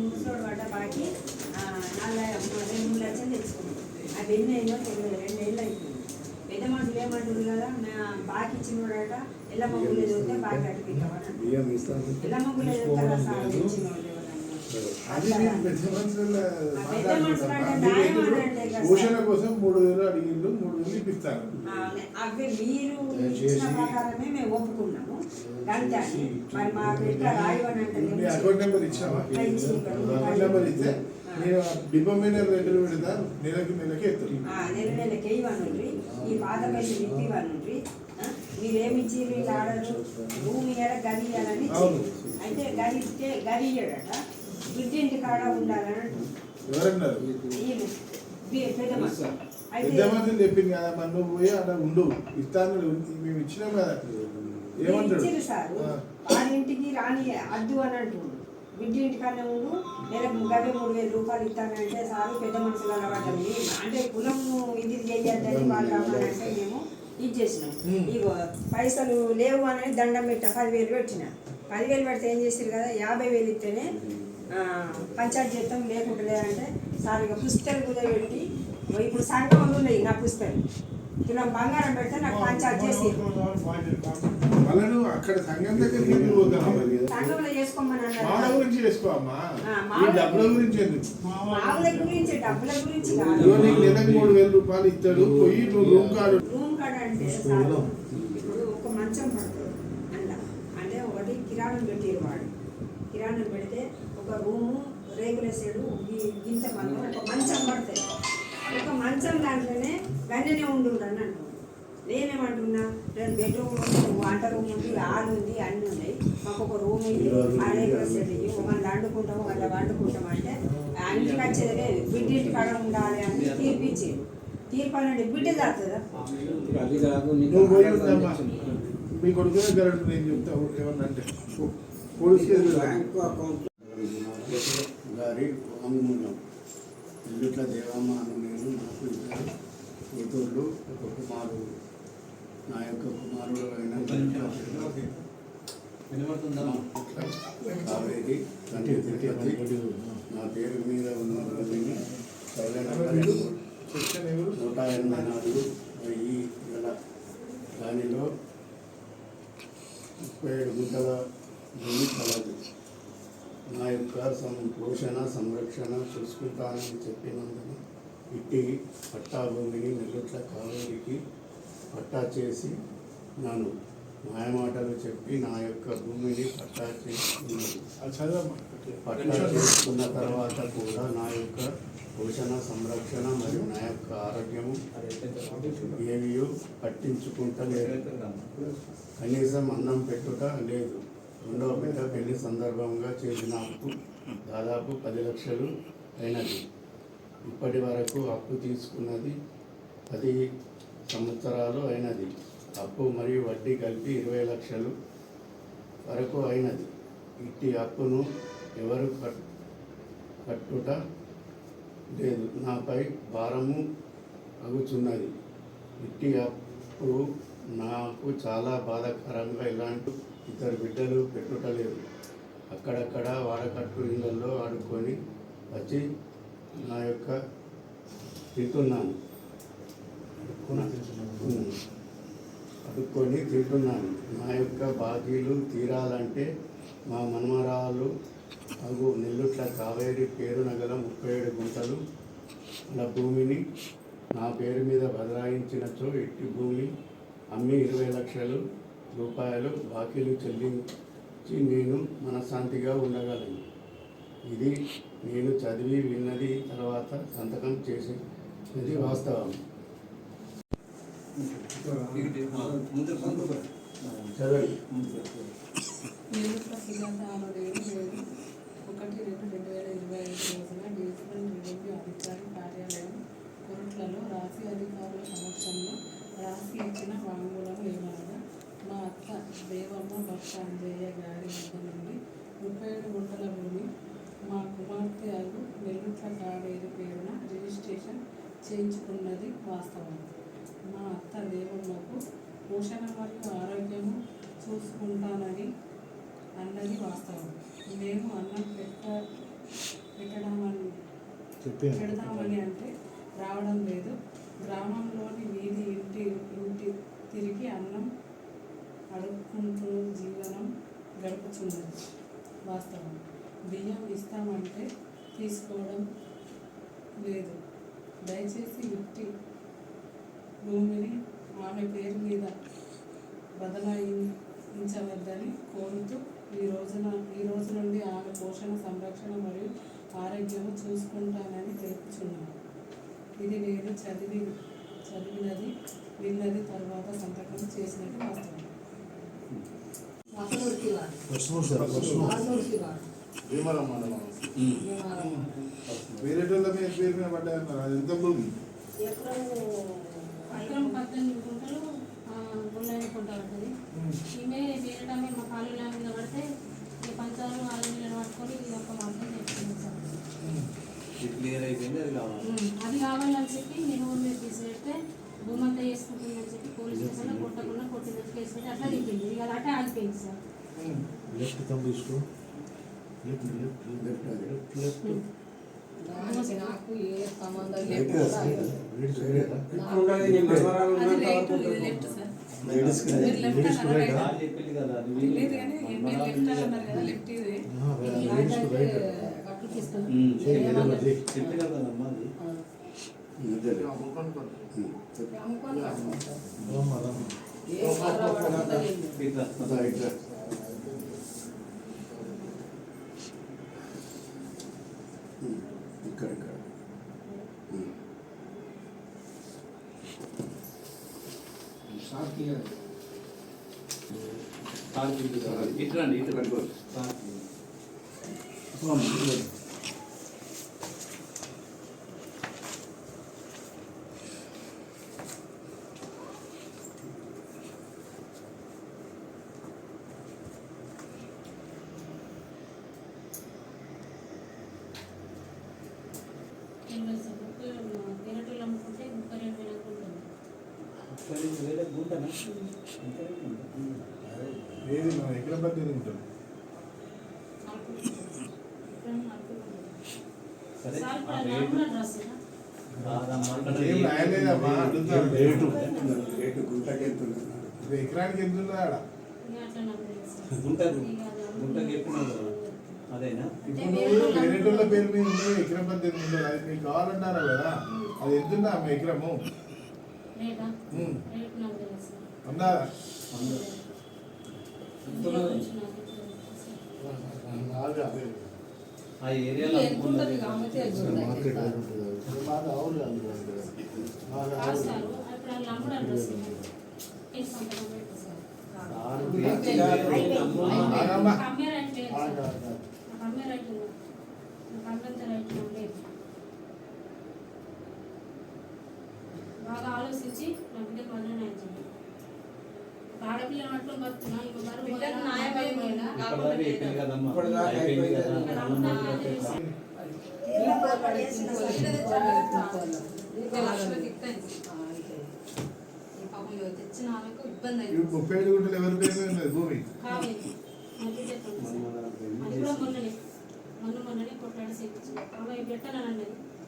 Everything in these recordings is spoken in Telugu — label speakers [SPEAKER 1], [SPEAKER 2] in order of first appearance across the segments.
[SPEAKER 1] ముసలోడు పడ్డ బాకి నాలుగు రెండు మూడు లక్షలు తెచ్చుకున్నాం. అవి ఎన్నైనా తొమ్మిది రెండేళ్ళు అయిపోయింది. పెద్ద మనుషులు ఏమంటుంది కదా నా బాకి ఇచ్చినోడట ఎల్లమ్మ గుళ్ళే చూస్తే
[SPEAKER 2] బాగా కట్టిపెట్టామని
[SPEAKER 1] ఎల్లమ్మ గుళ్ళే చూస్తారా సార్ ఇచ్చినోళ్ళు
[SPEAKER 3] పోషణ కోసం మూడు వేలు అడిగిండు మూడు వేలు
[SPEAKER 1] ఇప్పిస్తారు అవి మీరు ఇచ్చిన ప్రకారమే మేము ఒప్పుకున్నాము అంతే మరి
[SPEAKER 3] అకౌంట్ నెంబర్ అకౌంట్ నెంబర్ ఇస్తే నేను డిపో మీద రెండులు పెడతా నెలకి నెలకి
[SPEAKER 1] నెల నెలకి ఇవ్వనుండ్రి ఈ పాత పైసలు ఇప్పి ఇవ్వనుండ్రి మీరేమి ఇచ్చిర్రు ఇలా భూమి ఇయ్యాల గది అని అయితే గది ఇస్తే గది ఇయ్యడట కాడ ఉండాలని.
[SPEAKER 3] ఎవరన్నారు? చెప్పింది కదా మరి నువ్వు పోయి అక్కడ ఉండు. ఇస్తాను మేము ఇచ్చినాం కదా ఏమంటాడు?
[SPEAKER 1] ఇంటికి రాని అద్దు అని అంటుండు. బిడ్డ ఇంటికన్నా ఉండు. నెలకు మూడు వేల రూపాయలు ఇస్తానంటే సారు పెద్ద మనుషులు అలవాటని అంటే కులం ఇది చెయ్యద్దని వాళ్ళు అన్నారంటే మేము ఇది చేసినాం. ఇగో పైసలు లేవు అని దండం పెట్టా. పదివేలు పెట్టిన. పదివేలు పెడితే ఏం చేసారు కదా? యాభై వేలు ఇస్తేనే పంచాయతీ జీతం లేకుంటలే అంటే సార్ ఇక పుస్తకాలు కుదరబెట్టి ఇప్పుడు సంఘంలో ఉన్నాయి నా పుస్తకాలు. తులం బంగారం పెడితే నాకు పంచాయతీ చేసి
[SPEAKER 3] అక్కడ సంఘం?
[SPEAKER 1] సంఘంలో చేసుకోమని అన్నారు.
[SPEAKER 3] గురించి డబ్బుల గురించి
[SPEAKER 1] డబ్బుల
[SPEAKER 3] నెలకు మూడు వేల రూపాయలు ఇస్తాడు పోయి నువ్వు రూమ్ కాడు
[SPEAKER 1] రూమ్ కాడ అంటే సార్ ఇప్పుడు ఒక మంచం పడుతుంది. అంట. అంటే ఒకటి కిరాణం పెట్టేరు వాడు కిరాణం పెడితే ఒక రూము రేగుల సైడు గింత మందం ఒక మంచం పడతాయి ఒక మంచం దాంట్లోనే గన్నెనే ఉండుండని అంటున్నాను నేనేమంటున్నా రెండు బెడ్రూమ్ ఉంది వంట రూమ్ ఉంది హాల్ ఉంది అన్నీ ఉన్నాయి. మాకు ఒక రూమ్ ఉంది ఆ రేగుల సైడ్ ఇయ్యి ఒకళ్ళు వండుకుంటాం వాళ్ళ వండుకుంటాం అంటే ఇంటికి వచ్చేది లేదు బిడ్డ ఇంటి కాడ ఉండాలి అని తీర్పిచ్చేది తీర్పు అనేది బిడ్డ దాతుందా.
[SPEAKER 3] మీ కొడుకు చెప్తా ఏమన్నా అంటే. పోలీస్
[SPEAKER 4] గారి వాంగ్మూలం ఇల్లుట్ల దేవమ్మ అను నేను నాకు ఇద్దరు కూతుళ్ళు ఒక కుమారుడు నా యొక్క కుమారుడు అయిన కావేరి తండ్రి తిరుపతి నా పేరు మీద ఉన్న
[SPEAKER 3] రోజుని
[SPEAKER 4] నూట ఎనభై నాలుగు వెయ్యి గల దానిలో ముప్పై ఏడు గుంటల భూమి కలదు నా యొక్క సం పోషణ సంరక్షణ చూసుకుంటానని చెప్పినందున ఇట్టి పట్టా భూమిని నెల్లుట్ల కావేరికి పట్టా చేసి నన్ను మాయమాటలు చెప్పి నా యొక్క భూమిని పట్టా చేసుకున్నది పట్టా చేసుకున్న తర్వాత కూడా నా యొక్క పోషణ సంరక్షణ మరియు నా యొక్క ఆరోగ్యము ఏవియో పట్టించుకుంటలేదు. కనీసం అన్నం పెట్టుట లేదు. రెండవ బిడ్డ పెళ్ళి సందర్భంగా చేసిన అప్పు దాదాపు పది లక్షలు అయినది. ఇప్పటి వరకు అప్పు తీసుకున్నది పది సంవత్సరాలు అయినది. అప్పు మరియు వడ్డీ కలిపి ఇరవై లక్షలు వరకు అయినది. ఇట్టి అప్పును ఎవరు కట్టుట లేదు. నాపై భారము అగుచున్నది ఇట్టి అప్పు నాకు చాలా బాధాకరంగా ఇలాంటి ఇద్దరు బిడ్డలు పెట్టుటలేదు. అక్కడక్కడ వాడకట్టు ఇళ్ళల్లో ఆడుకొని వచ్చి నా యొక్క తింటున్నాను. అడుక్కొని తింటున్నాను. నా యొక్క బాకీలు తీరాలంటే మా మనమరాలు అగు నెల్లుట్ల కావేరి పేరున గల ముప్పై ఏడు గుంటలు నా భూమిని నా పేరు మీద బదలాయించినచో ఇట్టి భూమి అమ్మి ఇరవై లక్షలు రూపాయలు బాకీలు చెల్లించి నేను మనశ్శాంతిగా ఉండగలను. ఇది నేను చదివి విన్నది తర్వాత సంతకం చేసినది వాస్తవం. చదవండి.
[SPEAKER 5] ఒకటి రెండు రెండు వేల ఇరవై ఐదు రోజున డిజిటల్ రెవెన్యూ అధికారి కార్యాలయం కోర్టులలో రాసి అధికారుల సమక్షంలో రాసి ఇచ్చిన వాంగ్మూలం ఏమనగా మా అక్క దేవమ్మ భర్త అంజయ్య గారి వద్ద నుండి ముప్పై ఏడు గుంటల భూమి మా కుమార్తె అగు నెల్లుట్ల కావేరి పేరున రిజిస్ట్రేషన్ చేయించుకున్నది వాస్తవం. మా అత్త దేవమ్మకు పోషణ మరియు ఆరోగ్యము చూసుకుంటానని అన్నది వాస్తవం. మేము అన్నం పెట్ట పెట్టడామని
[SPEAKER 3] చెప్పాను.
[SPEAKER 5] పెడదామని అంటే రావడం లేదు. గ్రామంలోని వీధి ఇంటి ఇంటి తిరిగి అన్నం అడుక్కుంటూ జీవనం గడుపుతున్నది వాస్తవం. బియ్యం ఇస్తామంటే తీసుకోవడం లేదు. దయచేసి ఇంటి భూమిని ఆమె పేరు మీద బదలాయించవద్దని కోరుతూ ఈ రోజున ఈ రోజు నుండి ఆమె పోషణ సంరక్షణ మరియు ఆరోగ్యము చూసుకుంటానని తెలుపుచున్నాను. ఇది నేను చదివి చదివినది విన్నది తర్వాత సంతకం చేసినది వాస్తవం.
[SPEAKER 3] భీమరం మండలం
[SPEAKER 6] వ్యవహారం.
[SPEAKER 3] మీద పేరు మీద పడ్డాయన్నారు అది ఎంత భూమి
[SPEAKER 7] ఎకరం పద్దెనిమిది గుంటలు గుండెని ఈమె వేరే మా కాలువల మీద పడితే ఈ పంచాలు నీళ్ళని పట్టుకొని ఇది ఒక మాత్రం తెచ్చుకుంది సార్
[SPEAKER 2] అది కావాలి
[SPEAKER 7] అది కావాలని చెప్పి నేను ఊరి మీద తీసిపెడితే భూమంతా వేసుకుంటుందని చెప్పి పోలీస్ స్టేషన్లో కొట్టకుండా దిగింది ఇక అట్టే ఆగిపోయింది సార్
[SPEAKER 3] లెఫ్ట్ తమ్ తీసుకో. Left left
[SPEAKER 4] left.
[SPEAKER 3] లెఫ్ట్
[SPEAKER 6] దానికి నాకు ఏ సంబంధం లేదు.
[SPEAKER 4] కదా?
[SPEAKER 5] లెఫ్ట్ సార్
[SPEAKER 4] లేడీస్
[SPEAKER 5] లెఫ్ట్
[SPEAKER 3] ఆ?
[SPEAKER 5] రైట్
[SPEAKER 2] కదా.
[SPEAKER 5] లేదు కానీ
[SPEAKER 2] మనవరాలు
[SPEAKER 5] లెఫ్ట్. అన్నారు కదా లెఫ్ట్ ఇది.
[SPEAKER 3] లేడీస్కు రైట్
[SPEAKER 6] కట్లు తీసుకొని
[SPEAKER 2] ఉమ్,
[SPEAKER 6] ఏమన్నా-
[SPEAKER 3] చెయ్యి.
[SPEAKER 2] చెప్పిన కదమ్మా అది.
[SPEAKER 6] ఆ,
[SPEAKER 4] మధ్యలో.
[SPEAKER 6] అమ్ముకొని రాసుకుంటారు.
[SPEAKER 3] రామ్మా రామ్మా
[SPEAKER 6] ఏ కర్ర పడకుండా లేదు.
[SPEAKER 2] ఇట్లా
[SPEAKER 4] అదా ఇట్లా.
[SPEAKER 2] కాదమ్మా, అక్కడ
[SPEAKER 3] ఏం రాయలేదమ్మా అడుగుతాను
[SPEAKER 4] రేటు రేటు గుంటకి
[SPEAKER 3] ఎకరానికి ఆడ?
[SPEAKER 7] సార్.
[SPEAKER 2] గుంటకు? అదేనా?
[SPEAKER 3] ఇప్పుడు పేరు మీద ఎకరం పద్దెనిమిది ఉంటుంది అది మీకు కావాలంటారా కదా అది ఎంత ఉందా అమ్మ ఎకరము?
[SPEAKER 7] రేటా
[SPEAKER 3] ఉమ్.
[SPEAKER 7] రేట్ నాకు తెలుసు సార్.
[SPEAKER 3] ఉందా
[SPEAKER 7] ఇంట్లో కొంచెం నాకు తెలుసు సార్.
[SPEAKER 2] ఆ ఏరియాలో
[SPEAKER 6] ఎంత ఉంటుంది ఇక అమ్మితే ఎంత ఉంటుంది?
[SPEAKER 3] మార్కెట్ రేట్ ఉంటుంది మాది ఆవులు కాదు కదా. మాది
[SPEAKER 7] కాదు
[SPEAKER 3] ఆవులు.
[SPEAKER 7] సార్ ఇప్పుడు వాళ్ళు అమ్ముడు అడ్రస్ ఇంటి సంతకం పెట్టు సార్
[SPEAKER 2] ఆరు
[SPEAKER 6] అయిపోయింది.
[SPEAKER 2] వేలు
[SPEAKER 1] అయిపోయింది.
[SPEAKER 2] అమ్మా.
[SPEAKER 3] ఆగమ్మా.
[SPEAKER 7] నాకు అమ్మే రైట్ లేదు
[SPEAKER 3] ఆగు,
[SPEAKER 7] సార్
[SPEAKER 3] ఆగు, ఆగు.
[SPEAKER 7] నాకు అమ్మే రైట్ ఉంది నాకు అమ్మేంత రైట్ నాకు లేదు బాగా ఆలోచించి నా బిడ్డకు వదిలిన చేయండి. ఆడపిల్లని పట్టుకొని ఇంకో బరువు
[SPEAKER 6] బిడ్డకు ఇవి తెచ్చిన ఆమెకు ఇబ్బంది అయింది
[SPEAKER 3] భూమి.
[SPEAKER 7] అది కూడా మొన్ననే. మొన్న మొన్ననే కొట్లాడి చేయించింది పెట్టానన్నది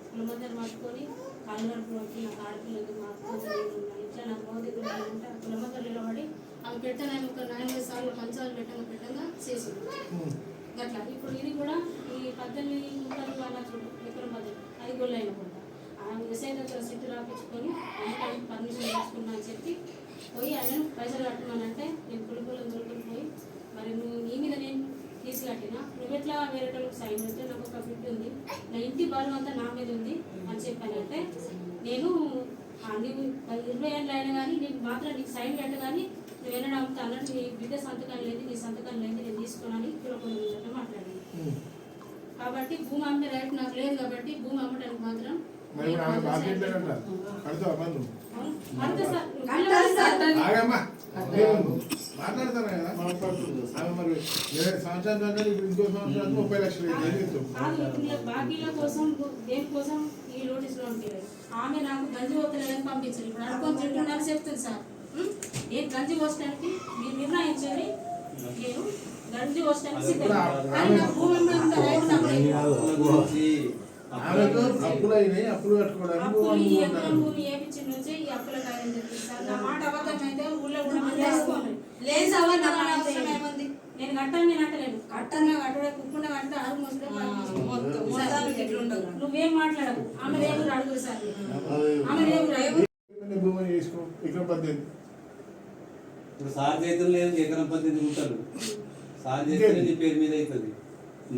[SPEAKER 7] వాళ్ళ మధ్య పట్టుకొని కాళ్ళు నడుపులోకి నాకు ఆడపిల్లలు మా అక్క ఇట్లా నాకు మోదీ ఉంటే కుల మధ్య నిలబడి ఆమె పెట్టానని ఒక నాలుగైదు సార్లు పంచాలు పెట్టంగా పెట్టంగా చేసింది. అట్లా ఇప్పుడు ఇది కూడా ఈ పద్దెనిమిది ముప్పై అలా చూడు ఎకరం పద్దెనిమిది అది గొల్లు ఆమె ఎస్ఐ దగ్గర సిట్టు రాపించుకొని అమ్మకానికి పర్మిషన్ తీసుకున్నా అని చెప్పి పోయి ఆయన పైసలు కట్టమనంటే నేను పులుపులు దొరుకులు పోయి మరి నువ్వు నీ మీద నేను తీసి కట్టినా? నువ్వు ఎట్లా వేరే వాళ్ళకి సైన్ పెడితే నాకు ఒక ఫిట్ ఉంది నా ఇంటి బరువు అంతా నా మీద ఉంది అని చెప్పానంటే నేను ఆ, ఇరవై ఏళ్ళు అయినా కానీ నీకు మాత్రం నీకు సైన్ పెట్ట కానీ అమ్ముతా అన్నట్టు నీ బిడ్డ సంతకం లేదు నీ సంతకం లేదు నేను తీసుకోనని కులకుండా మాట్లాడింది కాబట్టి భూమి అమ్మే రైట్ నాకు లేదు కాబట్టి భూమి అమ్మటానికి మాత్రం
[SPEAKER 3] నేను మాట్లాడతాను కదా. ఇంకో ముప్పై లక్షలు
[SPEAKER 7] బాకీల కోసం దేనికోసం ఈ నోటీసులో ఆమె నాకు గంజి పోతలేదని పంపించారు. ఇప్పుడు అనుకోని తింటున్నారు చెప్తుంది సార్? నేను గంజి పోసడానికి మీరు నిర్ణయించండి. నేను గంజి పోసడానికి సిద్ధం నా భూమి మీద రైతు నాకు లేదు.
[SPEAKER 2] గురించి
[SPEAKER 3] ఆమెకు అప్పులు అయినాయి అప్పులు కట్టుకోవడానికి
[SPEAKER 7] అప్పులు ఈ
[SPEAKER 3] వాళ్ళు
[SPEAKER 7] ఎకరం
[SPEAKER 3] ఉన్నారు.
[SPEAKER 7] భూమి ఏపించిన నుంచే ఈ అప్పుల కాదని చెప్పి సార్ నా మాట అబద్ధం అయితే ఊళ్ళో కూడా మంది వేసుకోను
[SPEAKER 6] లేదు అవ్వదు అవ్వదు అవసరం ఏముంది?
[SPEAKER 7] నేను కట్టాను నేను అంటలేను కట్టంగా కట్టుడే
[SPEAKER 6] మొత్తాలు ఎట్లుంటుంది
[SPEAKER 7] నువ్వేం మాట్లాడకు. ఆమె రేపు అడుగు సార్. ఆమె
[SPEAKER 3] చేసుకో ఇక్కడ పద్దెనిమిది.
[SPEAKER 2] ఇప్పుడు సార్ చేతులు లేదు ఎకరం పద్దెనిమిది గుంటలు సార్ చేస్తే నీ పేరు మీద అవుతుంది.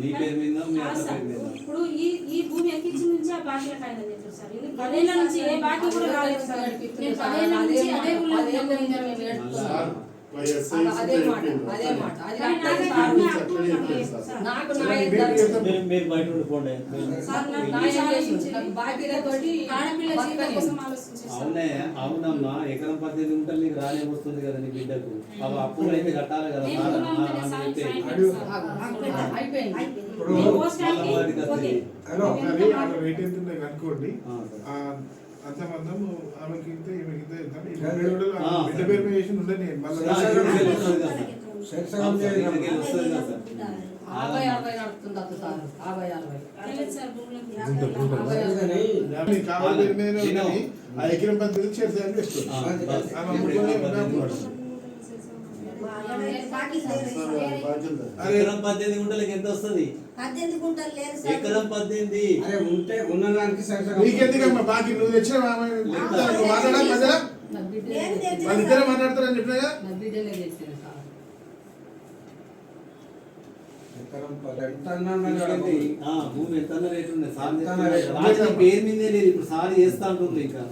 [SPEAKER 2] నీ పేరు మీద మీ పేరు మీద.
[SPEAKER 7] ఇప్పుడు ఈ ఈ భూమి ఎక్కించి నుంచి ఆ బాకీల సార్. ఇది పదేళ్ళ నుంచి ఏ బాకీ కూడా రాలేదు సార్. నేను పదేళ్ళ నుంచి అదే ఊళ్ళో.
[SPEAKER 3] సార్ మీరు
[SPEAKER 2] బయట ఉండిపోండి. అవునే అవునమ్మా. ఎకరం పద్దెనిమిది గుంటలు నీకు రానే వస్తుంది కదా నీ బిడ్డకు. అవి అప్పులు అయితే కట్టాలి కదా
[SPEAKER 8] అయిపోయింది.
[SPEAKER 3] అంతమందం ఆమెకి ఈమెకి బిడ్డ. పేరు మీద చేసి నేను మళ్ళీ కావాలి ఆ ఎకరం ఉన్నప్పుడు.
[SPEAKER 2] గుంటలు.
[SPEAKER 3] అరే
[SPEAKER 2] పద్దెనిమిది గుంటలకి ఎంత వస్తుంది ఎకరం పద్దెనిమిది.
[SPEAKER 9] అరే ఉంటే
[SPEAKER 3] నీకెందుకమ్మా బాకీ? నువ్వు తెచ్చిన మాట్లాడా
[SPEAKER 1] తెచ్చిన.
[SPEAKER 3] వాళ్ళిద్దరే మాట్లాడతారని
[SPEAKER 2] భూమి ఎంత రేటు ఉంది? సార్ చెప్పిన- పేరు మీదే లేదు. ఇప్పుడు సార్ చేస్తా అంటుంది ఇంకా.